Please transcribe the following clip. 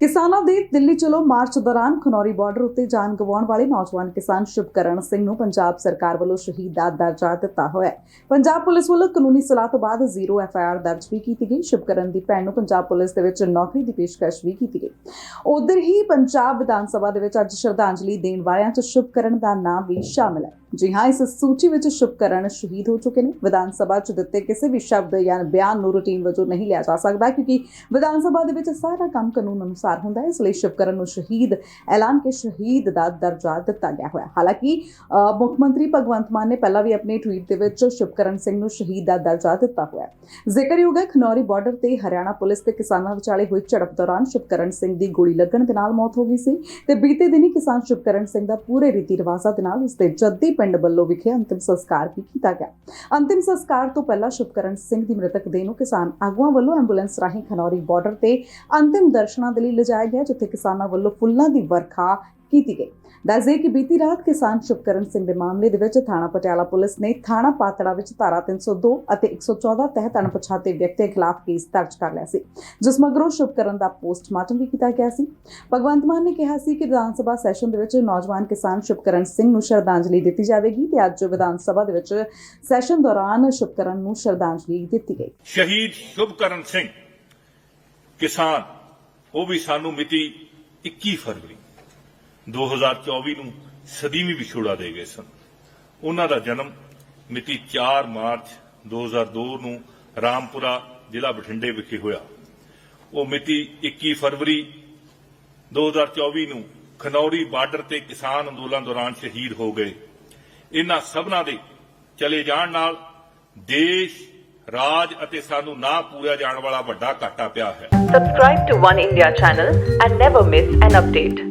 ਕਿਸਾਨਾਂ ਦੇ ਦਿੱਲੀ ਚਲੋ ਮਾਰਚ ਦੌਰਾਨ ਖਨੌਰੀ ਬਾਰਡਰ ਉੱਤੇ ਜਾਨ ਗਵਾਉਣ ਵਾਲੇ ਨੌਜਵਾਨ ਕਿਸਾਨ ਸ਼ਿਵਕਰਨ ਸਿੰਘ ਨੂੰ ਪੰਜਾਬ ਸਰਕਾਰ ਵੱਲੋਂ ਸ਼ਹੀਦ ਦਾ ਦਰਜਾ ਦਿੱਤਾ ਹੋਇਆ ਹੈ। ਪੰਜਾਬ ਪੁਲਿਸ ਵੱਲੋਂ ਕਾਨੂੰਨੀ ਸਲਾਹ ਤੋਂ ਬਾਅਦ ਜ਼ੀਰੋ ਐਫ ਆਈ ਆਰ ਦਰਜ ਵੀ ਕੀਤੀ ਗਈ। ਸ਼ਿਵਕਰਨ ਦੀ ਭੈਣ ਨੂੰ ਪੰਜਾਬ ਪੁਲਿਸ ਦੇ ਵਿੱਚ ਨੌਕਰੀ ਦੀ ਪੇਸ਼ਕਸ਼ ਵੀ ਕੀਤੀ ਗਈ। ਉਧਰ ਹੀ ਪੰਜਾਬ ਵਿਧਾਨ ਸਭਾ ਦੇ ਵਿੱਚ ਅੱਜ ਸ਼ਰਧਾਂਜਲੀ ਦੇਣ ਵਾਲਿਆਂ 'ਚ ਸ਼ਿਵਕਰਨ ਦਾ ਨਾਮ ਵੀ ਸ਼ਾਮਲ ਹੈ। ਜੀ ਹਾਂ, ਇਸ ਸੂਚੀ ਵਿੱਚ ਸ਼ੁਭਕਰਨ ਸ਼ਹੀਦ ਹੋ ਚੁੱਕੇ ਨੇ। ਵਿਧਾਨ ਸਭਾ 'ਚ ਦਿੱਤੇ ਕਿਸੇ ਵੀ ਸ਼ਬਦ ਜਾਂ ਬਿਆਨ ਨੂੰ ਰੂਟੀਨ ਵਜੋਂ ਨਹੀਂ ਲਿਆ ਜਾ ਸਕਦਾ ਕਿਉਂਕਿ ਵਿਧਾਨ ਸਭਾ ਦੇ ਵਿੱਚ ਸਾਰਾ ਕੰਮ ਕਾਨੂੰਨ ਅਨੁਸਾਰ ਹੁੰਦਾ ਹੈ। ਇਸ ਲਈ ਸ਼ੁਭਕਰਨ ਨੂੰ ਸ਼ਹੀਦ, ਐਲਾਨ ਕੇ ਸ਼ਹੀਦ ਦਾ ਦਰਜਾ ਦਿੱਤਾ ਗਿਆ ਹੋਇਆ। ਹਾਲਾਂਕਿ ਮੁੱਖ ਮੰਤਰੀ ਭਗਵੰਤ ਮਾਨ ਨੇ ਪਹਿਲਾਂ ਵੀ ਆਪਣੇ ਟਵੀਟ ਦੇ ਵਿੱਚ ਸ਼ੁਭਕਰਨ ਸਿੰਘ ਨੂੰ ਸ਼ਹੀਦ ਦਾ ਦਰਜਾ ਦਿੱਤਾ ਹੋਇਆ ਜ਼ਿਕਰਯੋਗ ਹੈ, ਖਨੌਰੀ ਬਾਰਡਰ ਤੇ ਹਰਿਆਣਾ ਪੁਲਿਸ ਤੇ ਕਿਸਾਨਾਂ ਵਿਚਾਲੇ ਹੋਈ ਝੜਪ ਦੌਰਾਨ ਸ਼ੁਭਕਰਨ ਸਿੰਘ ਦੀ ਗੋਲੀ ਲੱਗਣ ਦੇ ਨਾਲ ਮੌਤ ਹੋ ਗਈ ਸੀ ਤੇ ਬੀਤੇ ਦਿਨੀ ਕਿਸਾਨ ਸ਼ੁਭਕਰਨ ਸਿੰਘ ਦਾ ਪੂਰੇ ਰੀਤੀ ਰਿਵਾਜ਼ਾਂ ਦੇ ਨਾਲ ਉਸ ਦੇ ਜੱਦੀ ਪਿੰਡ ਬੱਲੋ ਵਿਖੇ ਅੰਤਿਮ ਸੰਸਕਾਰ ਵੀ ਕੀਤਾ ਗਿਆ। ਅੰਤਿਮ ਸੰਸਕਾਰ ਤੋਂ ਪਹਿਲਾਂ ਸ਼ੁਭਕਰਨ ਸਿੰਘ ਦੀ ਮ੍ਰਿਤਕ ਦੇਹ ਨੂੰ ਕਿਸਾਨ ਆਗੂਆਂ ਵੱਲੋਂ ਐਂਬੂਲੈਂਸ ਰਾਹੀਂ ਖਨੌਰੀ ਬਾਰਡਰ ਤੇ ਅੰਤਿਮ ਦਰਸ਼ਨਾਂ ਦੇ ਲਈ ਲਿਜਾਇਆ ਗਿਆ, ਜਿੱਥੇ ਕਿਸਾਨਾਂ ਵੱਲੋਂ ਫੁੱਲਾਂ ਦੀ ਵਰਖਾ ਕੀਤੀ ਗਈ। ਦੱਸਦੇ ਕਿ ਬੀਤੀ ਰਾਤ ਕਿਸਾਨ ਸ਼ੁਭਕਰਨ ਸਿੰਘ ਦੇ ਮਾਮਲੇ ਦੇ ਵਿੱਚ ਥਾਣਾ ਪਟਿਆਲਾ ਪੁਲਿਸ ਨੇ ਥਾਣਾ ਪਾਤੜਾ ਵਿੱਚ ਧਾਰਾ 302 ਅਤੇ 114 ਤਹਿਤ ਅਣਪਛਾਤੇ ਵਿਅਕਤੀਆਂ ਖਿਲਾਫ ਕੇਸ ਦਰਜ ਕਰ ਲਿਆ ਸੀ, ਜਿਸ ਮਗਰੋਂ ਸ਼ਿਵਕਰਨ ਦਾ ਪੋਸਟਮਾਰਟਮ ਵੀ ਕੀਤਾ ਗਿਆ ਸੀ। ਭਗਵੰਤ ਮਾਨ ਨੇ ਕਿਹਾ ਸੀ ਕਿ ਵਿਧਾਨ ਸਭਾ ਸੈਸ਼ਨ ਦੇ ਵਿੱਚ ਨੌਜਵਾਨ ਕਿਸਾਨ ਸ਼ੁਭਕਰਨ ਸਿੰਘ ਨੂੰ ਸ਼ਰਧਾਂਜਲੀ ਦਿੱਤੀ ਜਾਵੇਗੀ ਤੇ ਅੱਜ ਵਿਧਾਨ ਸਭਾ ਦੇ ਵਿੱਚ ਸੈਸ਼ਨ ਦੌਰਾਨ ਸ਼ੁਭਕਰਨ ਨੂੰ ਸ਼ਰਧਾਂਜਲੀ ਦਿੱਤੀ ਗਈ। ਸ਼ਹੀਦ ਸ਼ੁਭਕਰਨ ਸਿੰਘ ਕਿਸਾਨ, ਉਹ ਵੀ ਸਾਨੂੰ ਮਿਤੀ 21 ਫਰਵਰੀ 2024 ਨੂੰ ਸਦੀਵੀ ਵਿਛੋੜਾ ਦੇ ਗਏ ਸਨ। ਉਹਨਾਂ ਦਾ ਜਨਮ ਮਿਤੀ 4 ਮਾਰਚ 2002 ਨੂੰ ਰਾਮਪੁਰਾ ਜ਼ਿਲ੍ਹਾ ਬਠਿੰਡੇ ਵਿਖੇ ਹੋਇਆ। ਉਹ ਮਿਤੀ 21 ਫਰਵਰੀ 2024 ਨੂੰ ਖਨੌਰੀ ਬਾਰਡਰ ਤੇ ਕਿਸਾਨ ਅੰਦੋਲਨ ਦੌਰਾਨ ਸ਼ਹੀਦ ਹੋ ਗਏ। ਇਹਨਾਂ ਸਭਨਾਂ ਦੇ ਚਲੇ ਜਾਣ ਨਾਲ ਦੇਸ਼, ਰਾਜ ਅਤੇ ਸਾਨੂੰ ਨਾ ਪੂਰਿਆ ਜਾਣ ਵਾਲਾ ਵੱਡਾ ਘਾਟਾ ਪਿਆ ਹੈ। Subscribe to One India channel and never miss an update.